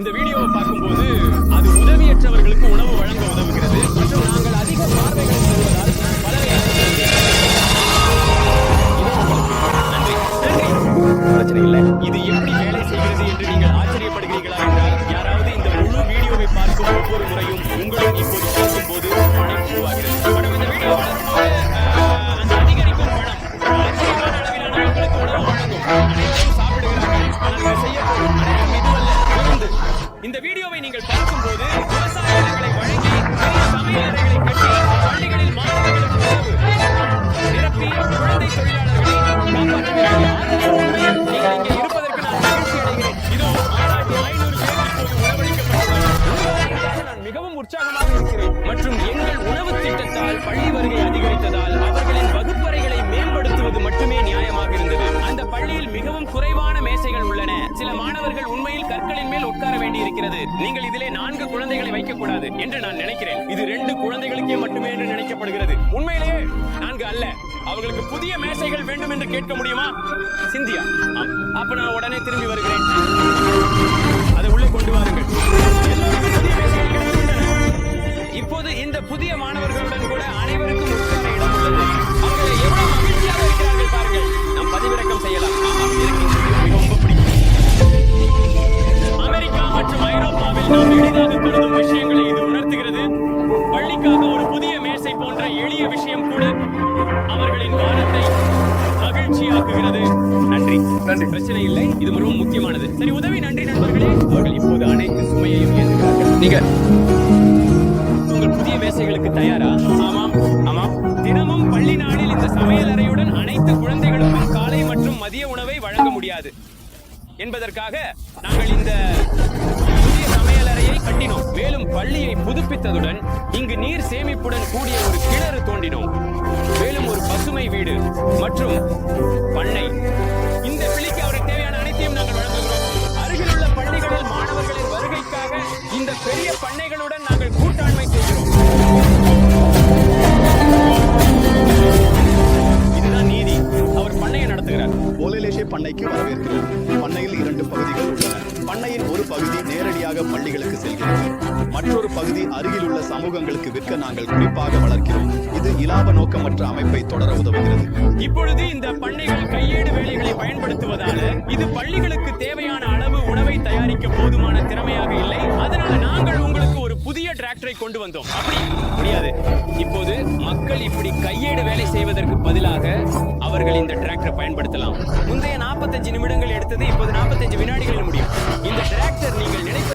இந்த வீடியோவை பார்க்கும்போது அது உதவியற்றவர்களுக்கு உணவு வழங்க உதவுகிறது. மற்றும் நாங்கள் அதிக பார்வைகளை பெறுவதால் பல நன்றி. நன்றி. பிரச்சனை இல்லை. இது வீடியோவை நீங்கள் பார்க்கும்போது விவசாய நிலங்களை வழங்கி பெரிய கட்டி பள்ளிகளில் மாணவர்களுக்கு நிரப்பி குழந்தை தொழிலாளர்களை நீங்கள் இங்கே இருப்பதற்கு நான் மகிழ்ச்சி அடைகிறேன். இதோ ஆறாயிரத்தி ஐநூறு பேர் இப்போது நான் மிகவும் உற்சாகமாக மிகவும் குறைவான மேசைகள் உள்ளன. சில மாணவர்கள் உண்மையில் கற்களின் மேல் உட்கார வேண்டியிருக்கிறது. நீங்கள் இதிலே நான்கு குழந்தைகளை வைக்கக்கூடாது என்று நான் நினைக்கிறேன். இது ரெண்டு குழந்தைகளுக்கே மட்டுமே என்று நினைக்கப்படுகிறது. உண்மையிலேயே நான்கு அல்ல. அவர்களுக்கு புதிய மேசைகள் வேண்டும் என்று கேட்க முடியுமா? சிந்தியா. அப்ப நான் உடனே திரும்பி வருகிறேன். அதை உள்ளே கொண்டு வாருங்கள். புதிய மேசைகள் இப்போது இந்த புதிய மாணவர்களுடன் கூட அனைவருக்கும் உட்கார இடம் உள்ளது. அவர்களை எவ்வளவு மகிழ்ச்சியாக இருக்கிறார்கள் பாருங்கள். நாம் எளிதாக கருதும் விஷயங்களை இது உணர்த்துகிறது. பள்ளிக்காக ஒரு புதிய மேசை போன்ற எளிய விஷயம் கூட அவர்களின் வாரத்தை மகிழ்ச்சியாக்குகிறது. நன்றி. நன்றி. பிரச்சனை இல்லை. இது மிகவும் முக்கியமானது. சரி உதவி நன்றி நண்பர்களே. அவர்கள் இப்போது அனைத்து சுமையையும் ஏற்றுகிறார்கள். நீங்க. உங்கள் புதிய மேசைகளுக்கு தயாரா? ஆமாம் ஆமாம். தினமும் பள்ளி நாளில் இந்த சமையல் அறையுடன் அனைத்து குழந்தைகளுக்கும் காலை மற்றும் மதிய உணவை வழங்க முடியாது. என்பதற்காக நாங்கள் இந்த கட்டினோம். மேலும் பள்ளியை புதுப்பித்ததுடன் இங்கு நீர் சேமிப்புடன் கூடிய ஒரு கிணறு தோண்டினோம். மேலும் ஒரு பசுமை வீடு மற்றும் பண்ணை. இந்த பிள்ளைக்கு அவருக்கு தேவையான அனைத்தையும் நாங்கள் வழங்குகிறோம். அருகிலுள்ள பள்ளிகளில் மாணவர்களின் வருகைக்காக இந்த பெரிய பண்ணைகளுடன் நாங்கள் கூட்டாண்மை செய்கிறோம். இதுதான் நீதி. அவர் பண்ணையை நடத்துகிறார். ஓலேலேஷே பண்ணைக்கு வரவேற்கிறோம். பண்ணையில் இரண்டு பகுதிகள் உள்ளன. பண்ணையின் ஒரு பகுதி நேரடியாக பள்ளிகளுக்கு செல்கிறது. மற்றொரு பகுதி அருகில் உள்ள சமூகங்களுக்கு விற்க நாங்கள் குறிப்பாக வளர்க்கிறோம். இது இலாப நோக்கமற்ற அமைப்பை தொடர உதவுகிறது. இப்பொழுது இந்த பண்ணைகள் கையேடு வேலைகளை பயன்படுத்துவதால இது பள்ளிகளுக்கு தேவையான அளவு உணவை தயாரிக்க போதுமான திறமையாக இல்லை. அதனால நாங்கள் உங்களுக்கு கொண்டு வந்தோம். அப்படி முடியாது. இப்போது மக்கள் இப்படி கையேடு வேலை செய்வதற்கு பதிலாக அவர்கள் இந்த டிராக்டரை பயன்படுத்தலாம். முந்தைய 45 நிமிடங்கள் எடுத்தது இப்போது 45 வினாடிகளில் முடியும். இந்த டிராக்டர் நீங்கள் நினைப்ப